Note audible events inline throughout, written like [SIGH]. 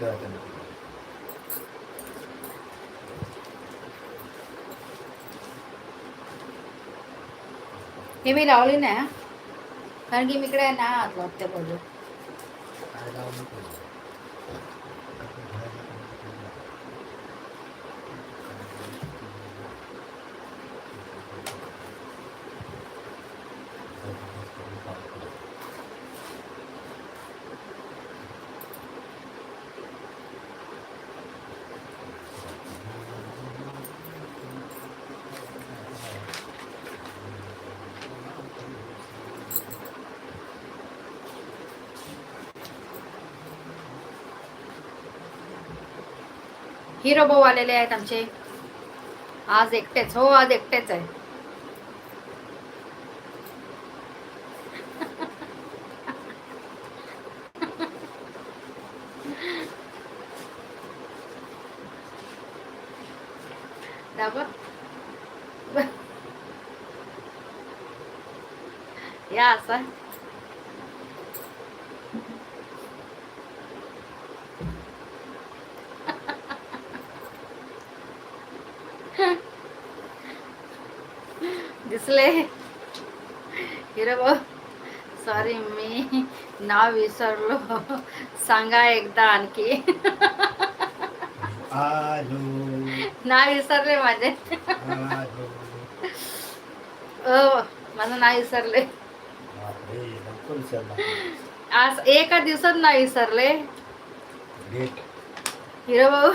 ते आता मी. हे मी लावली नाही कारण की मी इकडे ना हात लावते बाजू काय लावलं पाहिजे. आपण घराला कोणतं तरी लावू. हिरो भाऊ आलेले आहेत आमचे. आज एकटेच हो आज एकटेच आहे. या असं दिसले हिरो भाऊ सॉरी मी नाव विसरलो. सांगा एकदा आणखी. नाव विसरले माझे. माझं नाव विसरले. आज एका दिवसात नाव विसरले. हिरो भाऊ.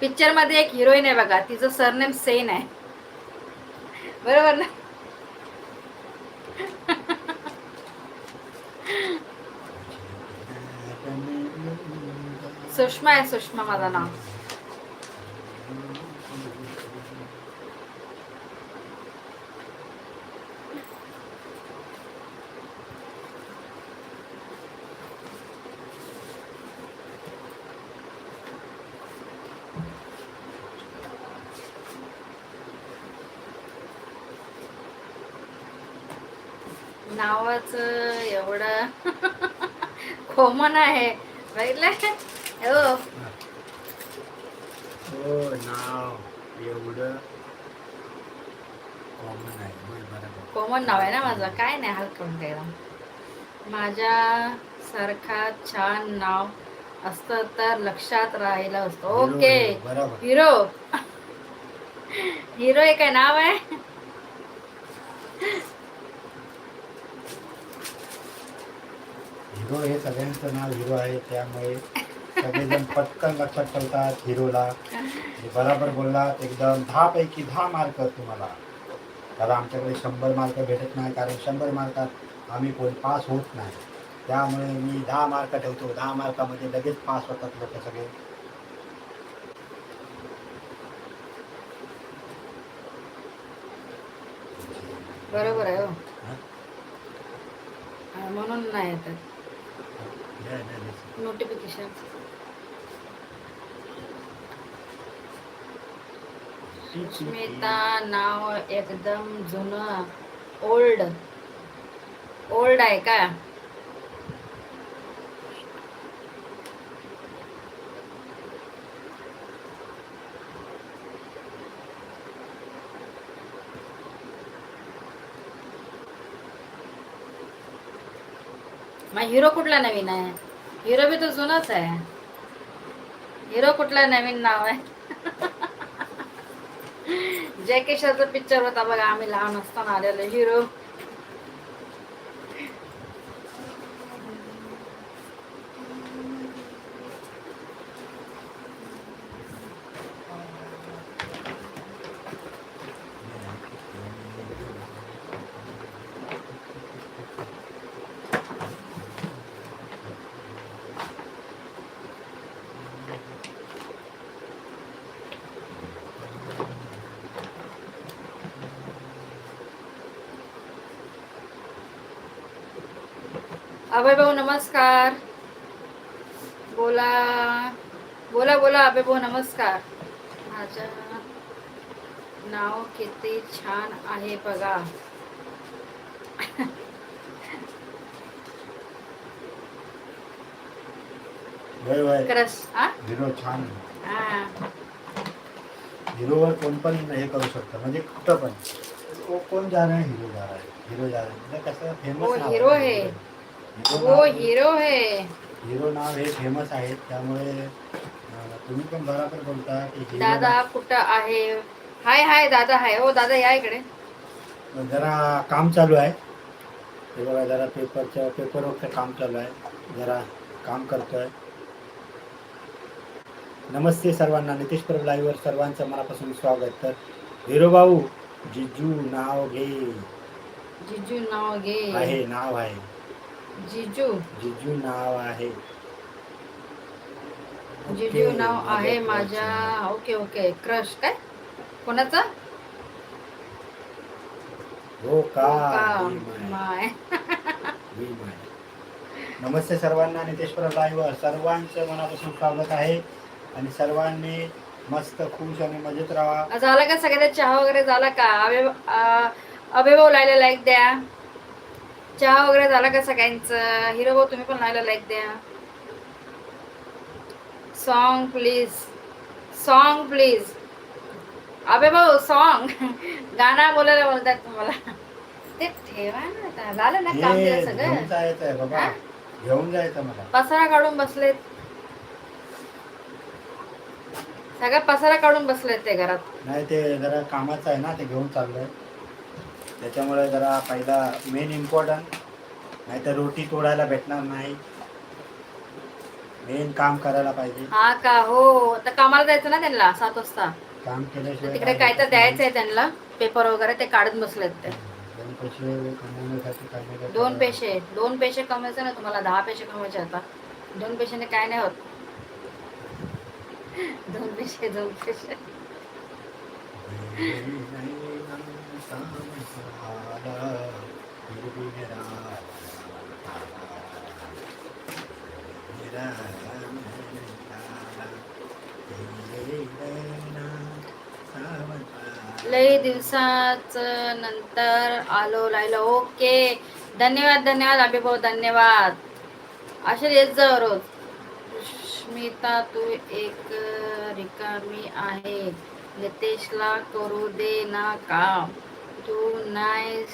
पिक्चरमध्ये एक हिरोईन आहे बघा तिचं सरनेम सेन आहे. बरोबर ना? [LAUGHS] सुषमा आहे सुषमा माझं नाव. एवढं. कॉमन आहे. बघितलं? हो. हो नाव. एवढं कॉमन आहे. कॉमन नाव ना माझं? काय नाही हलकं द्यायला माझ्या सारखा छान नाव असतं तर लक्षात राहिलं असतं. ओके हिरो, हिरो एक नाव आहे? हिरो हे सगळ्यांचं नाव हिरो आहे त्यामुळे सगळेजण पटकन लक्षात ठेवतात हिरोला. हे बराबर बोललात एकदम दहा पैकी दहा मार्क तुम्हाला. कारण आमच्याकडे शंभर मार्क भेटत नाही कारण शंभर मार्कात आम्ही कोण पास होत नाही. त्यामुळे मी दहा मार्क ठेवतो. दहा मार्कामध्ये लगेच पास होतात लोक सगळे. बरोबर आहे हो. म्हणून नाही येतात. नोटिफिकेशन स्मिता नाव एकदम जुनं ओल्ड ओल्ड आहे का? मग हिरो कुठला नवीन आहे? हिरो बी तो जुनाच आहे. हिरो कुठला नवीन नाव आहे? जय किशोरचा पिक्चर होता बघा आम्ही लहान असताना आलेलो हिरो. अभय भाऊ नमस्कार. बोला. बोला बोला अभय भाऊ नमस्कार. माझ्या नाव किती छान आहे बघा. क्रश हा हिरो छान. हा. हिरोवर कोण पण हे करू शकतं. म्हणजे कुठं पण. कोण जा है हिरो जा है हिरो जा है म्हणजे कसं फेमस वो हीरो है. हिरो है. हिरो नाव हे फेमस आहे त्यामुळे तुम्ही पण बरोबर बोलता की दादा कुठं आहे? हाय हाय दादा हाय. हो दादा या इकडे. जरा काम चालू आहे. हे बघा जरा पेपरचं पेपरवरचं काम चालू आहे. जरा काम करतोय. नमस्ते सर्वांना. नितेश परब लाईव्हवर सर्वांचं मनापासून स्वागत. तर हिरो भाऊ जिजू नाव घे. जिजू नाव घे. आहे नाव आहे. जिजू. जिजू नाव आहे. जिजू नाव आहे माझ्या. Okay okay. क्रश काय? कोणाचा? हो का? Be my. My. Be my. नमस्ते सर्वांना नितेश परब लाईव्हवर सर्वांचं मनापासून स्वागत आहे. आणि सर्वांनी मस्त खुश आणि मजेत राहा. झाला का? सगळ्यांचा चहा वगैरे झाला का? अभि अं, अभिभाऊ लायला लाईक द्या. चहा वगैरे झाला का सगळ्यांचं? हिरो भाऊ तुम्ही पण लायला लाईक द्या. सॉन्ग प्लीज सॉन्ग प्लीज अबे भाऊ सॉन्ग [LAUGHS] गाणं बोलायला बोलतात तुम्हाला. ते ठेवा ना आता. झालं ना काम दिलं सगळं. बाबा? घेऊन जायचं मला. पसारा काढून बसलेत. सगळा पसारा काढून बसलेत ते घरात. नाही ते जरा कामाचं आहे ना ते घेऊन चाललंय. त्याच्यामुळे जरा पहिला मेन इम्पॉर्टंट नाही तर रोटी तोडायला भेटणार नाही. मेन काम करायला पाहिजे. हा का? हो. आता कामाला जायचं ना त्यांना सात वाजता. काम केल्याशिवाय तिकडे काय तर द्यायचंय त्यांना. पेपर वगैरे ते काढत बसलेत ते. दोन पैसे कमवण्यासाठी दोन. पैसे. दोन पैसे कमवायचे ना तुम्हाला. दहा पैसे कमवायचे आता. दोन पैशाने काय नाही होत. [LAUGHS] दोन पैसे दोन पैसे. लई दिवसाच नंतर आलो लायला ओके. धन्यवाद धन्यवाद अभिभाऊ धन्यवाद. असे येत जाऊ रोज. स्मिता तू एक रिकामी आहे. नितेशला करू दे ना काम. तू नाही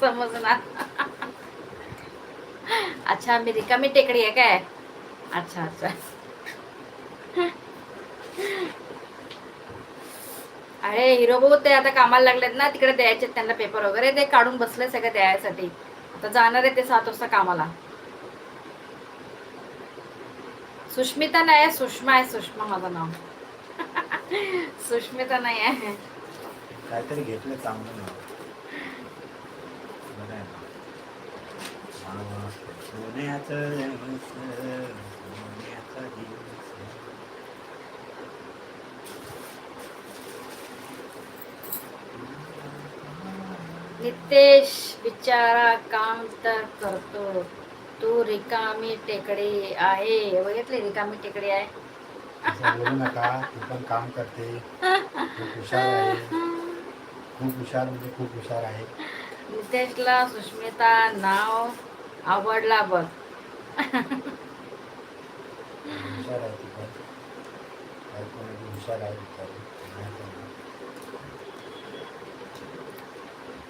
समजणार अच्छा मी रिकामी टेकडी आहे काय? अच्छा अच्छा. अरे हिरो भाऊ ते आता कामाला लागलेत ना तिकडे द्यायचे त्यांना पेपर वगैरे ते काढून बसले सगळे द्यायसाठी. आता जाणार आहे ते सात वाजता कामाला. सुष्मिता नाही आहे सुषमा आहे सुषमा माझं नाव. [LAUGHS] सुष्मिता नाही आहे. काहीतरी घेतलं चांगलं नाव. बरं आहे ना. नाव सोन्याचं दिवस, सोन्याचा दिवस. नितेश बिचारा काम तर करतो. तू रिकामी टेकडी आहे. बघितली रिकामी टेकडी आहे? असं बोलू नका. तू पण काम करते. खूप हुशार आहे. [LAUGHS] खूप हुशार म्हणजे खूप हुशार आहे. नितेशला सुष्मिता नाव आवडला बघ. हुशार आहे ती पण हुशार आहे बिचारी.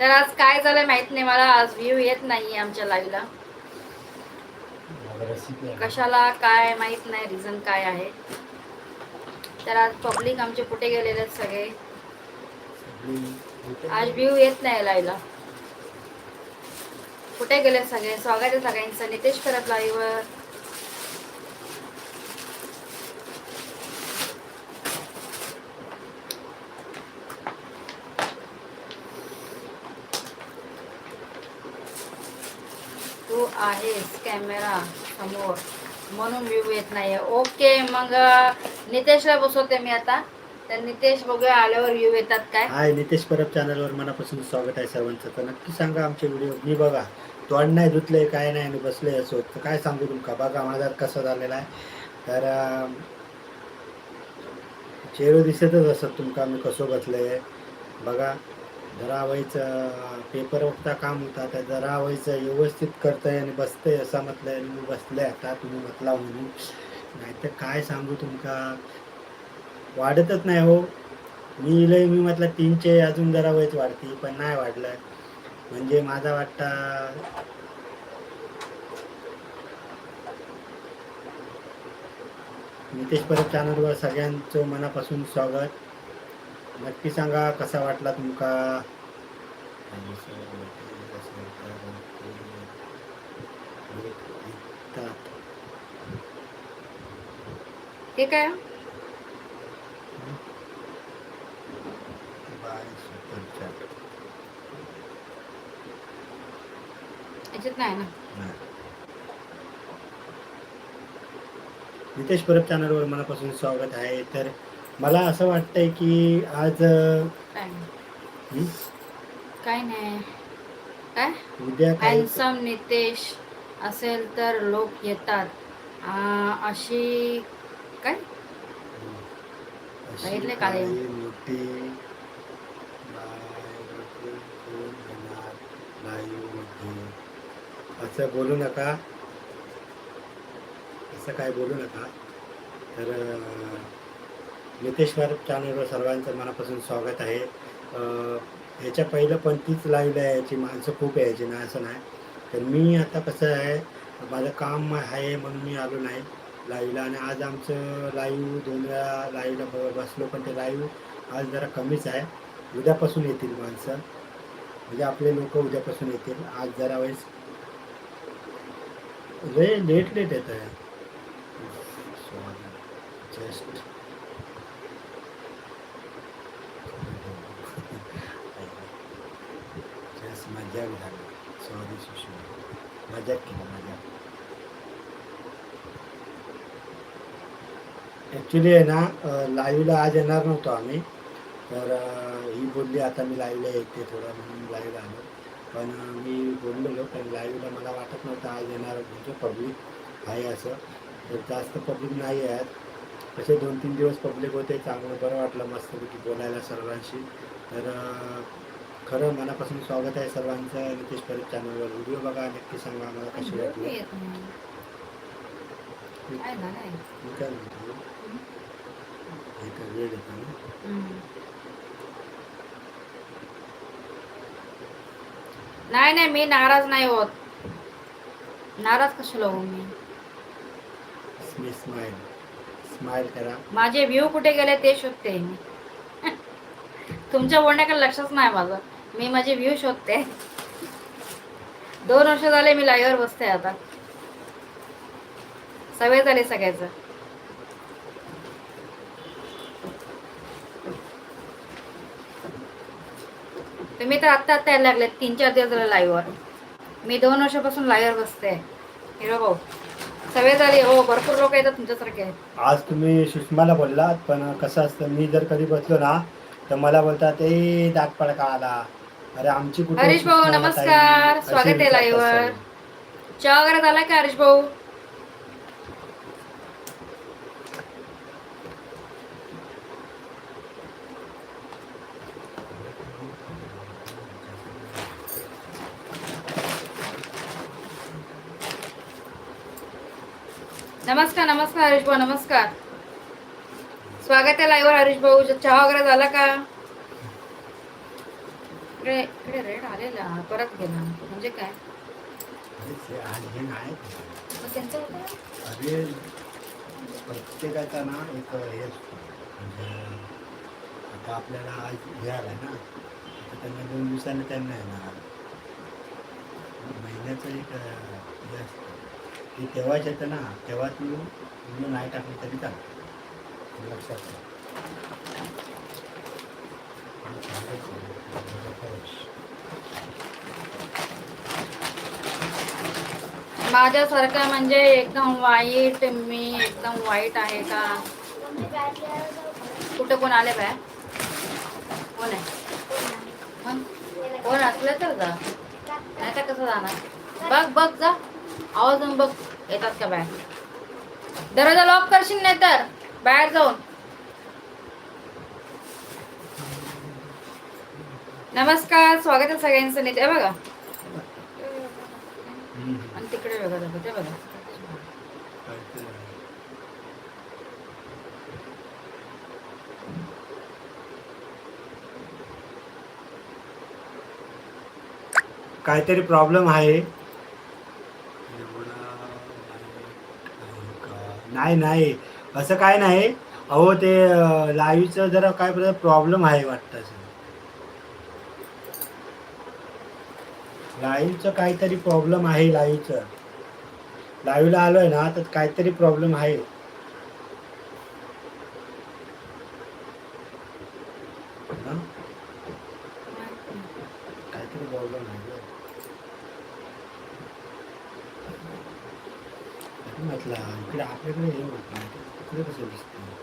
तर आज काय झालंय माहीत नाही मला आज व्ह्यू येत नाही आमच्या लाईव्हला मला recipe आहे. कशाला काय माहीत नाही रिझन काय आहे. तर आज पब्लिक आमचे कुठे गेलेले आहेत सगळे? सगळी आज व्ह्यू येत नाही लाईव्हला कुठे गेले सगळे? स्वागत आहे सगळ्यांचं. नितेश करत लाईवर तू आहेस कॅमेरा समोर. म्हणून व्ह्यू येत नाहीये. ओके मग नितेशला बसवते मी आता. तर नितेश बघूया आल्यावर व्ह्यू येतात काय. हाय नितेश परब चॅनलवर मनापासून स्वागत आहे सर्वांचं. तर नक्की सांगा आमचे व्हिडिओ मी बघा तोंड नाही धुतले काय नाही आणि बसले असो. तर काय सांगू तुमका? बघा माझा कसा झालेला आहे. तर अं, चेहरो दिसतच असत तुमका मी कसो बसलंय. बघा जरा वयचं पेपर वक्ता काम होता त्या जरा वयचं व्यवस्थित करतंय आणि बसतंय असं म्हटलंय आणि मी बसलंय आता तुम्ही म्हटला म्हणून. नाहीतर काय सांगू तुमका? वाढतच नाही हो. मी लय मी म्हटलं तीनशे अजून जरा वयच वाढती पण नाही वाढलं. म्हणजे माझा वाटता नितेश परब चॅनलवर सगळ्यांचं मनापासून स्वागत. नक्की सांगा कसा वाटला तुमका हे काय? याच्यात नाही ना. नितेश परब चॅनलवर मनापासून स्वागत आहे. तर मला असं वाटतंय की आज काय? नाही हं? काय काय? उद्या काय? हॅन्सम नितेश असेल तर लोक येतात. आ, अशी काय? सांगितले. काळी मोठी बाय कोण येणार live असं बोलू नका. असं काय बोलू नका. तर नितेश्वर नितेश चॅनलवर सर्वांचं मनापासून स्वागत आहे. ह्याच्या पहिलं पण तीच लाईव्हला यायची माणसं खूप यायची ना असं नाही. तर मी आता कसं आहे माझं काम आहे म्हणून मी आलो नाही लाईव्हला आणि आज आमचं लाईव्ह दोन वेळा लाईव्हला बसलो पण ते लाईव्ह आज जरा कमीच आहे. उद्यापासून येतील माणसं. म्हणजे आपले लोक उद्यापासून येतील. आज जरा वेळेस लय लेट लेट येत आहे. जस्ट जस्ट मजाक झाली. सॉरी सुशील. मजा केला मजा ॲक्च्युली आहे ना लाईव्हला आज येणार नव्हतो आम्ही. तर ही बोलली आता मी लाईव्हला येते थोडं म्हणून लाईव्हला आलो पण मी बोललेलो पण लाईव्हला मला वाटत नव्हतं आज येणार म्हणजे पब्लिक आहे असं तर जास्त पब्लिक नाही आहेत असे दोन तीन दिवस पब्लिक होते चांगलं बरं वाटलं मस्तपैकी बोलायला सर्वांशी तर खरं मनापासून स्वागत आहे सर्वांचं नितेश परब चॅनलवर व्हिडिओ बघा नक्की सांगा मला कशी वाटली हे काय वेळ येतो ना नाही नाही मी नाराज नाही होत. नाराज कशाला होऊ मी? मी स्माईल स्माईल करा. माझे व्ह्यू कुठे गेले ते शोधते मी. तुमच्या बोलण्याकडे लक्षच नाही माझं. मी माझे व्ह्यू शोधते. दोन वर्ष झाले मी लाईव्हवर बसते आता. सवय झाली सगळ्याचं. तुम्ही तर आत्ता आत्ता यायला लागले तीन चार दिवस झाले लाईव्हवर मी दोन वर्षापासून लाईव्हवर बसते. हिरो भाऊ सवय झाली हो भरपूर लोक येतात तुमच्यासारखे. आज तुम्ही सुषमाला बोललात पण कसं असतं मी जर कधी बसलो ना तर मला बोलतात ए दात पडका आला अरे आमची कुठे हरीश भाऊ, सुषमा ताई?" नमस्कार. असे स्वागत आहे विचारतात लाईव्हवर. चहा वगैरे झाला का हरीश भाऊ? नमस्कार नमस्कार हरीश भाऊ नमस्कार. स्वागत आहे लाईव्हवर हरीश भाऊ चहा वगैरे झाला का? इकडे इकडे रेड आलेला. परत गेला म्हणजे काय? मग त्यांचं होतं? अरे प्रत्येकाचा ना एक हे असतो. म्हणजे आता आपल्याला आज हे आलाय ना. आता त्यांना दोन दिवसांनी त्यांना येणार. महिन्याचं एक अं, हे असतं. ते तेव्हाच येतं ना तेव्हा तू तुम्ही नाही टाकली तरी चालतं. लक्षात ठेव. माझ्यासारखं म्हणजे एकदम वाईट मी एकदम वाईट आहे का? कुठं कोण आले बाय कोण आहे? कोण असलं तर जा. नाही तर कसं जाणार? बघ बघ जा. आवाज बघ येतात का बाहेर? दरवाजा लॉक करशील नाही तर बाहेर जाऊन. नमस्कार स्वागत आहे सगळ्यांचं नेते बघा. आणि तिकडे बघा दाखवते बघा. काहीतरी प्रॉब्लेम आहे. नाही नाही. असं काय नाही. अहो ते लाईव्हचं जरा काय प्रॉब्लेम आहे वाटतं लाईव्हचं काहीतरी प्रॉब्लेम आहे लाईव्हचं. लाईव्हला आलोय ना तर काहीतरी प्रॉब्लेम आहे हं? काहीतरी प्रॉब्लेम आहे गं. तरी म्हटलं इकडे आपल्याकडे हे होत नाही तिकडे कसं दिसतं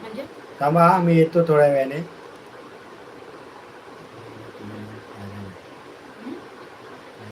म्हणजे थांबा हा, मी येतो थोड्या वेळाने